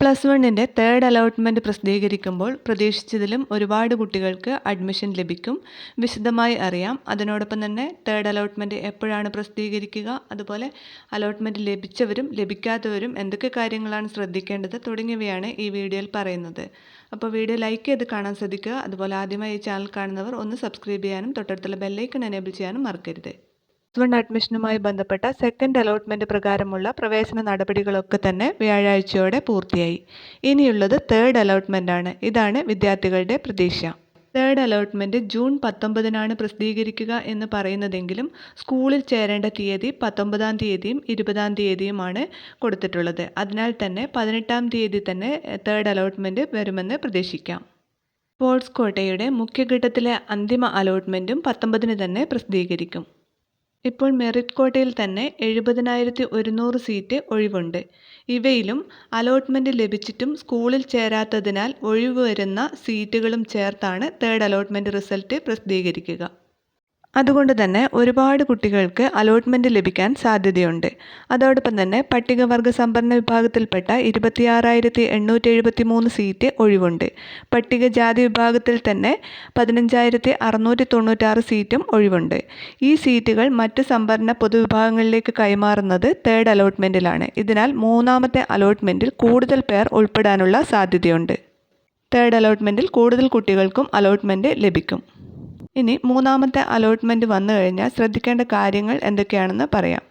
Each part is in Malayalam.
പ്ലസ് വണ്ണിന്റെ തേർഡ് അലോട്ട്മെന്റ് പ്രസിദ്ധീകരിക്കുമ്പോൾ പ്രതീക്ഷിച്ചതിലും ഒരുപാട് കുട്ടികൾക്ക് അഡ്മിഷൻ ലഭിക്കും. വിശദമായി അറിയാം. അതിനോടൊപ്പം തന്നെ തേർഡ് അലോട്ട്മെന്റ് എപ്പോഴാണ് പ്രസിദ്ധീകരിക്കുക അതുപോലെ അലോട്ട്മെന്റ് ലഭിച്ചവരും ലഭിക്കാത്തവരും എന്തൊക്കെ കാര്യങ്ങളാണ് ശ്രദ്ധിക്കേണ്ടത് തുടങ്ങിയവയാണ് ഈ വീഡിയോയിൽ പറയുന്നത്. അപ്പോൾ വീഡിയോ ലൈക്ക് ചെയ്ത് കാണാൻ ശ്രദ്ധിക്കുക. അതുപോലെ ആദ്യമായി ഈ ചാനൽ കാണുന്നവർ ഒന്ന് സബ്സ്ക്രൈബ് ചെയ്യാനും തൊട്ടടുത്തുള്ള ബെല്ലൈക്കൺ എനേബിൾ ചെയ്യാനും മറക്കരുത്. പ്ലസ് വൺ അഡ്മിഷനുമായി ബന്ധപ്പെട്ട സെക്കൻഡ് അലോട്ട്മെന്റ് പ്രകാരമുള്ള പ്രവേശന നടപടികളൊക്കെ തന്നെ വ്യാഴാഴ്ചയോടെ പൂർത്തിയായി. ഇനിയുള്ളത് തേർഡ് അലോട്ട്മെന്റ് ആണ്. ഇതാണ് വിദ്യാർത്ഥികളുടെ പ്രതീക്ഷ. തേർഡ് അലോട്ട്മെന്റ് ജൂൺ പത്തൊമ്പതിനാണ് പ്രസിദ്ധീകരിക്കുക എന്ന് പറയുന്നതെങ്കിലും സ്കൂളിൽ ചേരേണ്ട തീയതി പത്തൊമ്പതാം തീയതിയും ഇരുപതാം തീയതിയുമാണ് കൊടുത്തിട്ടുള്ളത്. അതിനാൽ തന്നെ പതിനെട്ടാം തീയതി തന്നെ തേർഡ് അലോട്ട്മെന്റ് വരുമെന്ന് പ്രതീക്ഷിക്കാം. സ്പോർട്സ് കോട്ടയുടെ മുഖ്യഘട്ടത്തിലെ അന്തിമ അലോട്ട്മെന്റും പത്തൊമ്പതിന് തന്നെ പ്രസിദ്ധീകരിക്കും. ഇപ്പോൾ മെറിറ്റ് കോട്ടയിൽ തന്നെ എഴുപതിനായിരത്തി ഒരുന്നൂറ് സീറ്റ് ഒഴിവുണ്ട്. ഇവയിലും അലോട്ട്മെന്റ് ലഭിച്ചിട്ടും സ്കൂളിൽ ചേരാത്തതിനാൽ ഒഴിവ് വരുന്ന സീറ്റുകളും ചേർത്താണ് തേർഡ് അലോട്ട്മെന്റ് റിസൾട്ട് പ്രസിദ്ധീകരിക്കുക. അതുകൊണ്ട് തന്നെ ഒരുപാട് കുട്ടികൾക്ക് അലോട്ട്മെന്റ് ലഭിക്കാൻ സാധ്യതയുണ്ട്. അതോടൊപ്പം തന്നെ പട്ടികവർഗ സംവരണ വിഭാഗത്തിൽപ്പെട്ട ഇരുപത്തിയാറായിരത്തി എണ്ണൂറ്റി എഴുപത്തി മൂന്ന് സീറ്റ് ഒഴിവുണ്ട്. പട്ടികജാതി വിഭാഗത്തിൽ തന്നെ പതിനഞ്ചായിരത്തി അറുന്നൂറ്റി തൊണ്ണൂറ്റാറ് സീറ്റും ഒഴിവുണ്ട്. ഈ സീറ്റുകൾ മറ്റ് സംവരണ പൊതുവിഭാഗങ്ങളിലേക്ക് കൈമാറുന്നത് തേർഡ് അലോട്ട്മെന്റിലാണ് ഇതിനാൽ മൂന്നാമത്തെ അലോട്ട്മെന്റിൽ കൂടുതൽ പേർ ഉൾപ്പെടാനുള്ള സാധ്യതയുണ്ട്. തേർഡ് അലോട്ട്മെന്റിൽ കൂടുതൽ കുട്ടികൾക്കും അലോട്ട്മെന്റ് ലഭിക്കും. ഇനി മൂന്നാമത്തെ അലോട്ട്മെന്റ് വന്നു കഴിഞ്ഞാൽ ശ്രദ്ധിക്കേണ്ട കാര്യങ്ങൾ എന്തൊക്കെയാണെന്ന് പറയാം.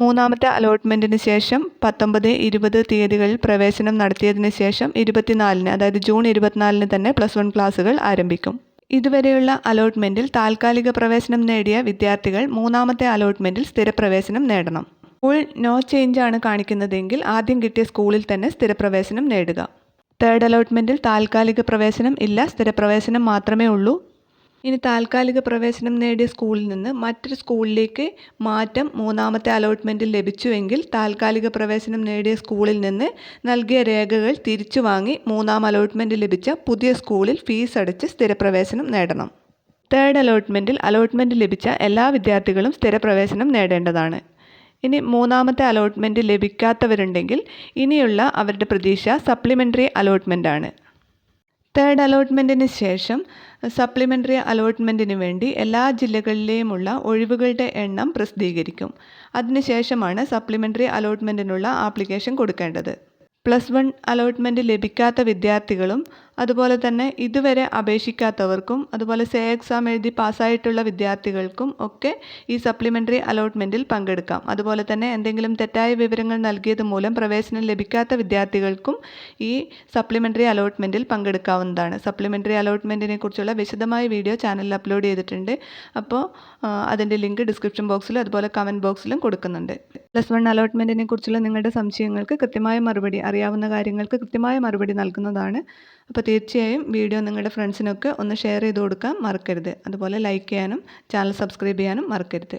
മൂന്നാമത്തെ അലോട്ട്മെന്റിന് ശേഷം പത്തൊമ്പത് ഇരുപത് തീയതികളിൽ പ്രവേശനം നടത്തിയതിന് ശേഷം ഇരുപത്തിനാലിന് അതായത് ജൂൺ ഇരുപത്തിനാലിന് തന്നെ പ്ലസ് വൺ ക്ലാസ്സുകൾ ആരംഭിക്കും. ഇതുവരെയുള്ള അലോട്ട്മെന്റിൽ താൽക്കാലിക പ്രവേശനം നേടിയ വിദ്യാർത്ഥികൾ മൂന്നാമത്തെ അലോട്ട്മെന്റിൽ സ്ഥിരപ്രവേശനം നേടണം. സ്കൂൾ നോ ചേഞ്ച് ആണ് കാണിക്കുന്നതെങ്കിൽ ആദ്യം കിട്ടിയ സ്കൂളിൽ തന്നെ സ്ഥിരപ്രവേശനം നേടുക. തേർഡ് അലോട്ട്മെന്റിൽ താൽക്കാലിക പ്രവേശനം ഇല്ല സ്ഥിരപ്രവേശനം മാത്രമേ ഉള്ളൂ. ഇനി താൽക്കാലിക പ്രവേശനം നേടിയ സ്കൂളിൽ നിന്ന് മറ്റൊരു സ്കൂളിലേക്ക് മാറ്റം മൂന്നാമത്തെ അലോട്ട്മെന്റിൽ ലഭിച്ചുവെങ്കിൽ താൽക്കാലിക പ്രവേശനം നേടിയ സ്കൂളിൽ നിന്ന് നൽകിയ രേഖകൾ തിരിച്ചു വാങ്ങി മൂന്നാം അലോട്ട്മെന്റ് ലഭിച്ച പുതിയ സ്കൂളിൽ ഫീസ് അടച്ച് സ്ഥിരപ്രവേശനം നേടണം. തേർഡ് അലോട്ട്മെന്റിൽ അലോട്ട്മെന്റ് ലഭിച്ച എല്ലാ വിദ്യാർത്ഥികളും സ്ഥിരപ്രവേശനം നേടേണ്ടതാണ്. ഇനി മൂന്നാമത്തെ അലോട്ട്മെന്റ് ലഭിക്കാത്തവരുണ്ടെങ്കിൽ ഇനിയുള്ള അവരുടെ പ്രതീക്ഷ സപ്ലിമെന്ററി അലോട്ട്മെന്റ് ആണ്. തേർഡ് അലോട്ട്മെന്റിന് ശേഷം സപ്ലിമെന്ററി അലോട്ട്മെന്റിന് വേണ്ടി എല്ലാ ജില്ലകളിലെയുമുള്ള ഒഴിവുകളുടെ എണ്ണം പ്രസിദ്ധീകരിക്കും. അതിനുശേഷമാണ് സപ്ലിമെന്ററി അലോട്ട്മെന്റിനുള്ള ആപ്ലിക്കേഷൻ കൊടുക്കേണ്ടത്. പ്ലസ് വൺ അലോട്ട്മെന്റ് ലഭിക്കാത്ത വിദ്യാർത്ഥികളും അതുപോലെ തന്നെ ഇതുവരെ അപേക്ഷിക്കാത്തവർക്കും അതുപോലെ സേ എക്സാം എഴുതി പാസ്സായിട്ടുള്ള വിദ്യാർത്ഥികൾക്കും ഒക്കെ ഈ സപ്ലിമെന്ററി അലോട്ട്മെന്റിൽ പങ്കെടുക്കാം. അതുപോലെ തന്നെ എന്തെങ്കിലും തെറ്റായ വിവരങ്ങൾ നൽകിയത് മൂലം പ്രവേശനം ലഭിക്കാത്ത വിദ്യാർത്ഥികൾക്കും ഈ സപ്ലിമെന്ററി അലോട്ട്മെന്റിൽ പങ്കെടുക്കാവുന്നതാണ്. സപ്ലിമെന്ററി അലോട്ട്മെന്റിനെ കുറിച്ചുള്ള വിശദമായ വീഡിയോ ചാനലിൽ അപ്ലോഡ് ചെയ്തിട്ടുണ്ട്. അപ്പോൾ അതിന്റെ ലിങ്ക് ഡിസ്ക്രിപ്ഷൻ ബോക്സിലും അതുപോലെ കമന്റ് ബോക്സിലും കൊടുക്കുന്നുണ്ട്. പ്ലസ് വൺ അലോട്ട്മെന്റിനെ കുറിച്ചുള്ള നിങ്ങളുടെ സംശയങ്ങൾക്ക് കൃത്യമായ മറുപടി അറിയാവുന്ന കാര്യങ്ങൾക്ക് കൃത്യമായ മറുപടി നൽകുന്നതാണ്. അപ്പോൾ തീർച്ചയായും വീഡിയോ നിങ്ങളുടെ ഫ്രണ്ട്സിനൊക്കെ ഒന്ന് ഷെയർ ചെയ്ത് കൊടുക്കാൻ മറക്കരുത്. അതുപോലെ ലൈക്ക് ചെയ്യാനും ചാനൽ സബ്സ്ക്രൈബ് ചെയ്യാനും മറക്കരുത്.